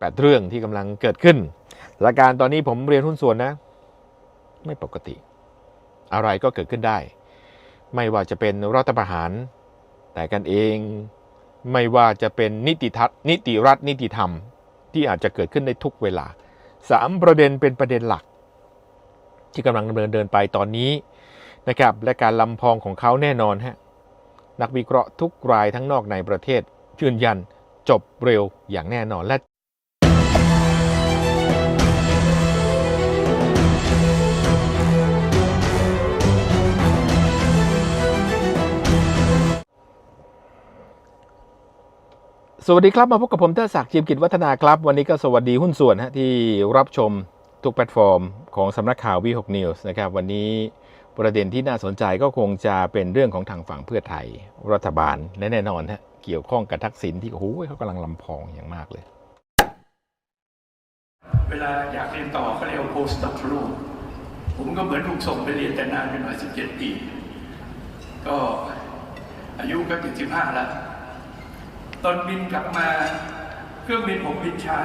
แปดเรื่องที่กำลังเกิดขึ้นสถานการณ์ตอนนี้ผมเรียนหุ้นส่วนนะ ไม่ปกติ อะไรก็เกิดขึ้นได้ ไม่ว่าจะเป็นรัฐประหาร แต่กันเอง ไม่ว่าจะเป็นนิติทัศนิติรัฐนิติธรรม ที่อาจจะเกิดขึ้นในทุกเวลาสามประเด็นเป็นประเด็นหลัก ที่กำลังดำเนินเดินไปตอนนี้นะครับและการลำพองของเขาแน่นอนฮะนักวิเคราะห์ทุกรายทั้งนอกในประเทศยืนยันจบเร็วอย่างแน่นอนและ สวัสดีครับ มาพบกับผมเทอศักดิ์จิมกิจวัฒนาครับ วันนี้ก็สวัสดีหุ้นส่วนฮะที่รับชมทุกแพลตฟอร์ม ของสำนักข่าววีหกนิวส์นะครับวันนี้ประเด็นที่น่าสนใจก็คงจะเป็นเรื่องของทางฝั่งเพื่อไทยรัฐบาลและแน่นอนฮะเกี่ยวข้องกับทักษิณที่โอ้โหเขากำลังลำพองอย่างมากเลย เวลาอยากเรียนต่อเขาเรียกว่า post doctoral ผมก็เหมือนถูกส่งไปเรียนแต่นานเป็นมา17ปีก็อายุก็75แล้ว ตอนบินกลับมา เครื่องบินผมบินช้า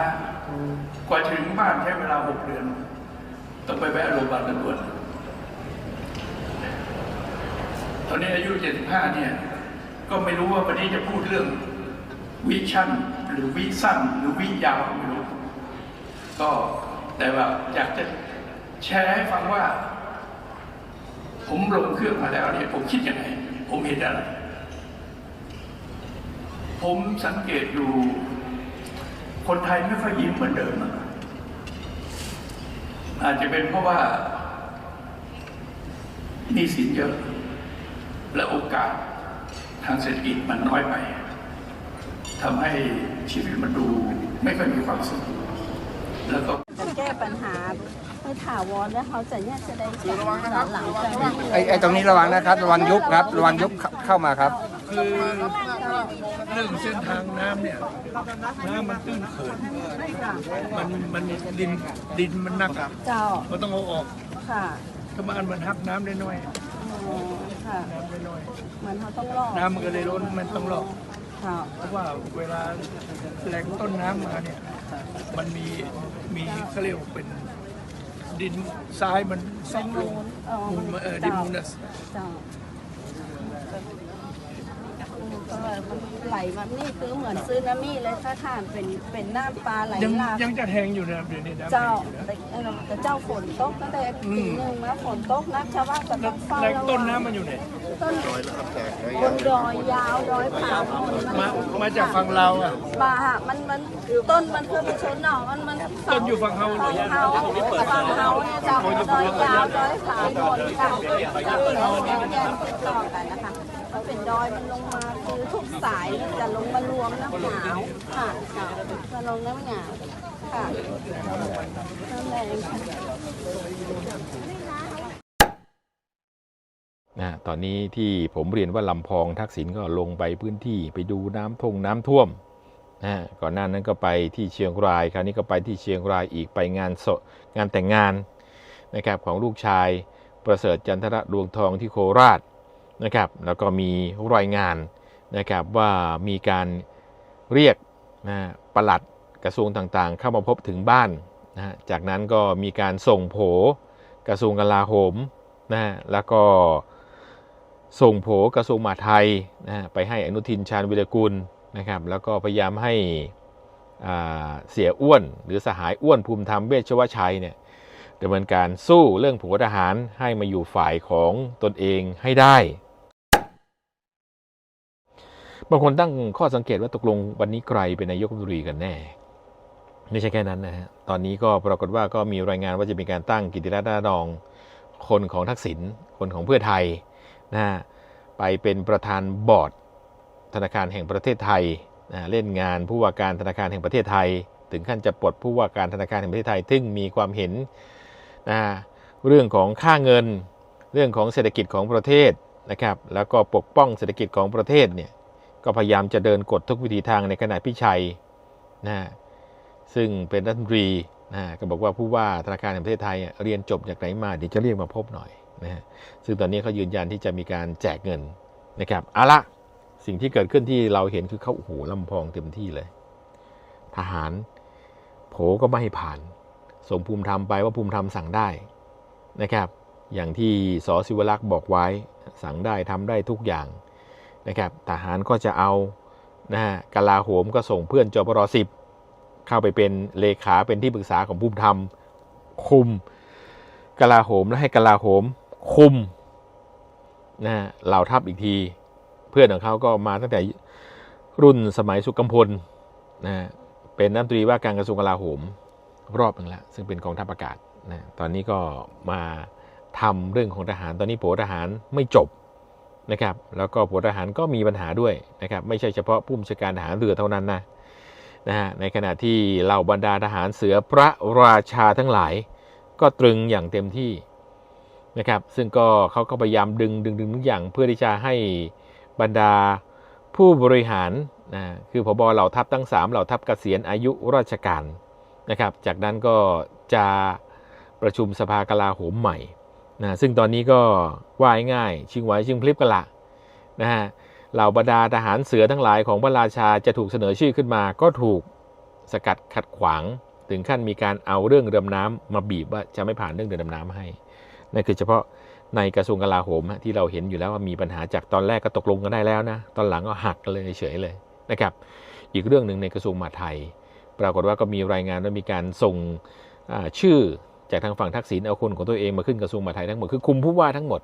กว่าถึงบ้านใช้เวลา6เดือน ต้องไปแวะโรงพยาบาลตำรวจตอนนี้อายุ 75 เนี่ย ก็ไม่รู้ว่าวันนี้จะพูดเรื่องวิชั่น หรือวิสั้น หรือวิยาวไม่รู้ ก็แต่ว่าอยากจะแชร์ให้ฟังว่า ผมลงเครื่องมาแล้วเนี่ย ผมคิดยังไง ผมเห็นอะไร ผมสังเกตดู คนไทยไม่ค่อยยิ้มเหมือนเดิมอะอาจจะเป็นเพราะว่าหนี้สินเยอะ และโอกาสทางเศรษฐกิจมันน้อยไปทำให้ชีวิตมันดูไม่ค่อยมีความสุขแล้วก็จะแก้ปัญหาให้ถาวรแล้วเขาจะเนี่ยจะได้ใช้หลังจากนี้ไอ้ไอ้ตรงนี้ระวังนะครับ ระวังยุบครับ ระวังยุบเข้าเข้ามาครับ คือเรื่องเส้นทางน้ำเนี่ยน้ำมันตื้นเขินมันมันดินดินมันหนักอะเจ้ามันต้องเอาออกค่ะถ้ามันมันหักน้ำได้น้อยค่ะน้ำได้น้อยเหมือนเขาต้องรอดน้ำมันก็เลยล้นมันต้องลอกเพราะว่าเวลาแหล่งต้นน้ำมาเนี่ยมันมีมีเขาเรียกว่าเป็นดินทรายมันซ่องลงมูลเออดินมูลนะเจ้า ก็มันไหลมานี่คือเหมือนซึนามิเลยถ้าทานเป็นเป็นน้ำปลาไหลยังหลากยังจะแทงอยู่นะเดี๋ยวนี้น้ำเจ้าแทงอยู่นะแต่เอ่อแต่เจ้าฝนตกตั้งแต่ปีหนึ่งนะฝนตกนะชาวบ้านก็แล้ต้วองเฝ้าแหล่งระต้วันงน้ำมันอยู่ไหนต้นบนดอยยาวดอยผาหมดมามาจากฝั่งเราวอะ ป่าฮะมันมันต้นมันคือเป็นชนเนาะมันมันต้นอยู่ฝั่งเฮาเหรอ ฝั่งเฮาฝั่งเฮาเนี่ยจะดอยยาวดอยผาหมดค่ะแล้วแล้วแยกติดต่อกันนะคะ มันเป็นดอยมันลงมาคือทุกสายจะลงมารวมน้ำหนาวค่ะค่ะมาลงน้ำหนาวค่ะนั่นแหละค่ะนะตอนนี้ที่ผมเรียนว่าลำพองทักษิณก็ลงไปพื้นที่ไปดูน้ำทงน้ำท่วมนะก่อนหน้านั้นก็ไปที่เชียงราย คราวนี้ก็ไปที่เชียงรายอีกไปงานศพงานแต่งงานนะครับของลูกชายประเสริฐจันทระดวงทองที่โคราช นะครับแล้วก็มีรายงานนะครับว่ามีการเรียกนะปลัดกระทรวงต่างๆ เข้ามาพบถึงบ้านนะจากนั้นก็มีการส่งโผกระทรวงกลาโหมนะฮะแล้วก็ส่งโผกระทรวงมหาดไทยนะไปให้อนุทินชาญวิรกุลนะครับแล้วก็พยายามให้เสียอ้วน หรือสหายอ้วนภูมิธรรมเวชวชัยเนี่ยดำเนินการสู้เรื่องผัวทหารให้มาอยู่ฝ่ายของตนเองให้ได้ บางคนตั้งข้อสังเกตว่าตกลงวันนี้ใครเป็นนายกรัฐมนตรีกันแน่ ไม่ใช่แค่นั้นนะฮะตอนนี้ก็ปรากฏว่าก็มีรายงานว่าจะมีการตั้งกิติรัตน์ดานองคนของทักษิณคนของเพื่อไทยนะฮะไปเป็นประธานบอร์ดธนาคารแห่งประเทศไทยนะเล่นงานผู้ว่าการธนาคารแห่งประเทศไทย ถึงขั้นจะปลดผู้ว่าการธนาคารแห่งประเทศไทย ซึ่งมีความเห็นนะเรื่องของค่าเงิน เรื่องของเศรษฐกิจของประเทศนะครับ แล้วก็ปกป้องเศรษฐกิจของประเทศเนี่ย ก็พยายามจะเดินกฎทุกวิธีทางในขณะพิชัยนะซึ่งเป็นรัฐมนตรีนะก็บอกว่าผู้ว่าธนาคารแห่งประเทศไทยอะเรียนจบจากไหนมาเดี๋ยวจะเรียกมาพบหน่อยนะฮะซึ่งตอนนี้เขายืนยันที่จะมีการแจกเงินนะครับเอาละสิ่งที่เกิดขึ้นที่เราเห็นคือเขาโอ้โหลำพองเต็มที่เลย ทหารโผก็ไม่ให้ผ่านส่งภูมิธรรมไปว่าภูมิธรรมสั่งได้นะครับ อย่างที่สศิวลักษ์บอกไว้สั่งได้ทำได้ทุกอย่าง นะครับทหารก็จะเอานะฮะกลาโหมก็ส่งเพื่อนจปรสิบเข้าไปเป็นเลขาเป็นที่ปรึกษาของภูมิธรรม คุมกลาโหมและให้กลาโหมคุมนะฮะเหล่าทัพอีกที เพื่อนของเขาก็มาตั้งแต่รุ่นสมัยสุกัมพลนะเป็นนักตรีว่าการกระทรวงกลาโหมรอบหนึ่งแล้วซึ่งเป็นกองทัพอากาศนะตอนนี้ก็มาทำเรื่องของทหารตอนนี้โผทหารไม่จบ นะครับแล้วก็โผทหารก็มีปัญหาด้วยนะครับไม่ใช่เฉพาะผู้บัญชาการทหารเรือเท่านั้นนะนะฮะในขณะที่เหล่าบรรดาทหารเสือพระราชาทั้งหลาย ก็ตรึงอย่างเต็มที่นะครับซึ่งก็เขาก็พยายามดึงดึงดึงทุกอย่างเพื่อที่จะให้บรรดาผู้บริหารนะคือพบเหล่าทัพทั้ง 3 เหล่าทัพเกษียณอายุราชการนะครับจากนั้นก็จะประชุมสภากลาโหมใหม่ นะซึ่งตอนนี้ก็ว่ายง่าย ชิงไหวชิงพลิบกันละนะฮะเหล่าบรรดาทหารเสือทั้งหลายของพระราชาจะถูกเสนอชื่อขึ้นมา ก็ถูกสกัดขัดขวาง ถึงขั้นมีการเอาเรื่องเรือดำน้ำมาบีบว่าจะไม่ผ่านเรื่องเรือดำน้ำให้นั่นคือเฉพาะในกระทรวงกลาโหมที่เราเห็นอยู่แล้วว่ามีปัญหาจากตอนแรกก็ตกลงกันได้แล้วนะตอนหลังก็หักกันเลยเฉยเลยนะครับ อีกเรื่องหนึ่งในกระทรวงมหาดไทย ปรากฏว่าก็มีรายงานว่ามีการส่งชื่อ จากทางฝั่งทักษิณเอาคนของตัวเองมาขึ้นกระทรวงมหาดไทยทั้งหมดคือคุมผู้ว่าทั้งหมด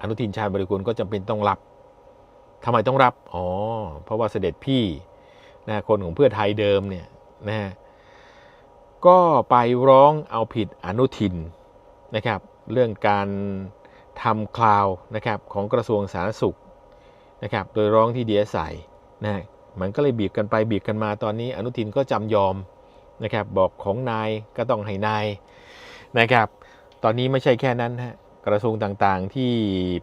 อนุทินชาญบริกูลก็จำเป็นต้องรับทำไมต้องรับอ๋อเพราะว่าเสด็จพี่นะคนของเพื่อไทยเดิมเนี่ยนะฮะก็ไปร้องเอาผิดอนุทินนะครับเรื่องการทำคลาวนะครับของกระทรวงสาธารณสุขนะครับโดยร้องที่ดีเอสไนะมันก็เลยบีบกันไปบีบกันมาตอนนี้ อนุทินก็จำยอม นะครับบอกของนายก็ต้องให้นายนะครับ ตอนนี้ไม่ใช่แค่นั้นฮะกระทรวงต่างๆที่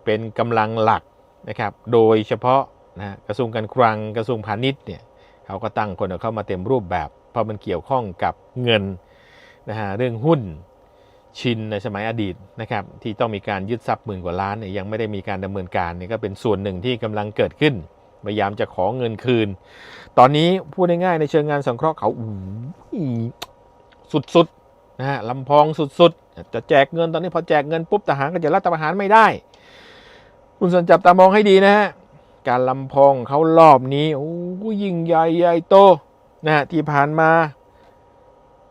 เป็นกำลังหลักนะครับ โดยเฉพาะนะกระทรวงการคลังกระทรวงพาณิชย์เนี่ยเขาก็ตั้งคนเข้ามาเต็มรูปแบบ เพราะมันเกี่ยวข้องกับเงินนะฮะเรื่องหุ้นชินในสมัยอดีตนะครับที่ต้องมีการยึดทรัพย์หมื่นกว่าล้านเนี่ยยังไม่ได้มีการดำเนินการเนี่ยก็เป็นส่วนหนึ่งที่กำลังเกิดขึ้น พยายามจะขอเงินคืน ตอนนี้พูดง่ายๆในเชิงงานสังเคราะห์เขาอู้หูสุดๆนะฮะลำพองสุดๆ จะแจกเงินตอนนี้พอแจกเงินปุ๊บทหารก็จะรัฐประหารไม่ได้ คุณสันจับตามองให้ดีนะฮะการลำพองเขารอบนี้โอ้ยิ่งใหญ่ใหญ่โตนะฮะที่ผ่านมา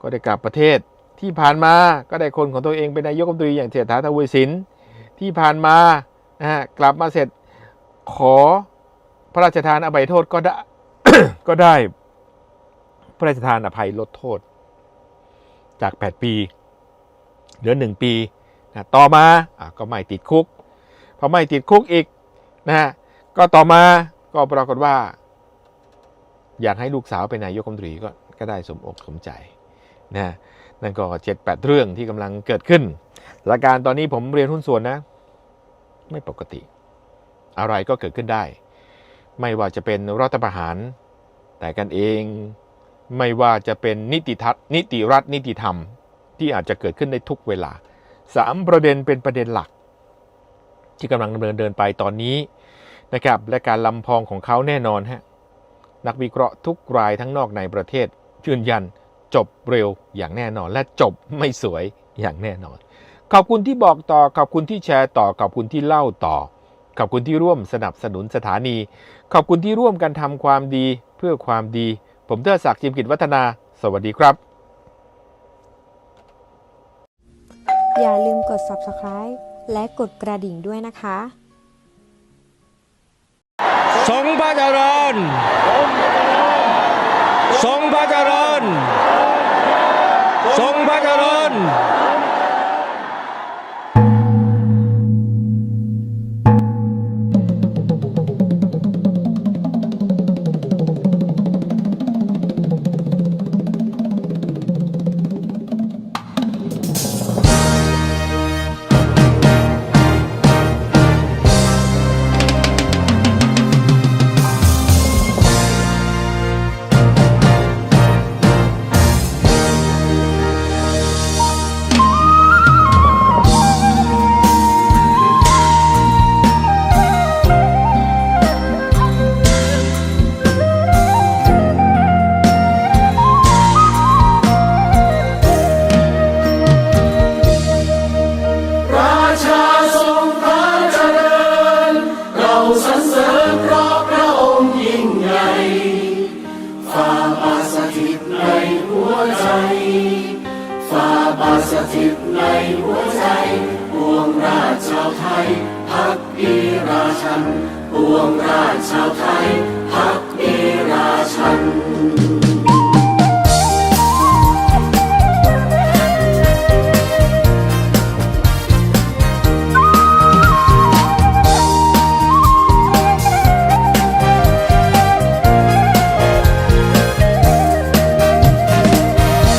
ก็ได้กลับประเทศที่ผ่านมาก็ได้คนของตัวเองเป็นนายกรัฐมนตรีอย่างเศรษฐาทวีสินที่ผ่านมานะฮะกลับมาเสร็จขอ พระราชทานอภัยโทษก็ได้ก็ได้ พระราชทานอภัยลดโทษ จาก 8 ปี เหลือ 1 ปีนะต่อมาอก็ไม่ติดคุกพอไม่ติดคุกอีกนะฮะก็ต่อมาก็ปรากฏว่า อยากให้ลูกสาวเป็นนายกรัฐมนตรีก็ก็ได้สมอกสมใจนะนั่นก็เจ็ดแปดเรื่องที่กำลังเกิดขึ้นสถานการตอนนี้ผมเรียนหุ้นส่วนนะ ไม่ปกติ อะไรก็เกิดขึ้นได้ ไม่ว่าจะเป็นรัฐประหาร แต่กันเอง ไม่ว่าจะเป็นนิติทัศนิติรัฐนิติธรรม ที่อาจจะเกิดขึ้นในทุกเวลาสามประเด็นเป็นประเด็นหลัก ที่กำลังดำเนินเดินไปตอนนี้นะครับและการลำพองของเขาแน่นอนฮะนักวิเคราะห์ทุกรายทั้งนอกในประเทศยืนยันจบเร็วอย่างแน่นอน และจบไม่สวยอย่างแน่นอน ขอบคุณที่บอกต่อขอบคุณที่แชร์ต่อขอบคุณที่เล่าต่อ ขอบคุณที่ร่วมสนับสนุนสถานี ขอบคุณที่ร่วมกันทำความดีเพื่อความดี ผมเทอศักดิ์จิมกิจวัฒนา สวัสดีครับ อย่าลืมกด subscribe และกดกระดิ่งด้วยนะคะทรงพระเจริญทรงพระเจริญทรงพระเจริญ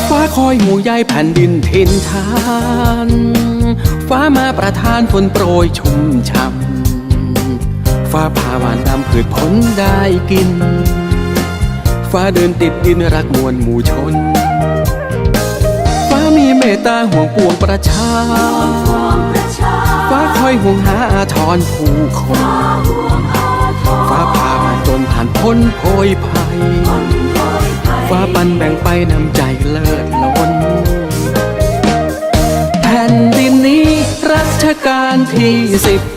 ฟ้าคอยหมู่ใยแผ่นดินทินทาน ฟ้ามาประทานฝนโปรยชุ่มช่ำ ฟ้าพาหวานดำพืชผลได้กิน ฟ้าเดินติดดินรักมวลหมู่ชน ฟ้ามีเมตตาห่วงปวงประชา ฟ้าคอยห่วงหาอาทรผู้คน ฟ้าพามาจนผ่านพ้นโพยภัย ฟ้าปันแบ่งไปนำใจเลิศล้น แผ่นดินนี้รัชกาลที่สิบ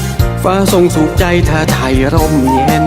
ฟ้าทรงสุขใจเธอไทยร่มเย็น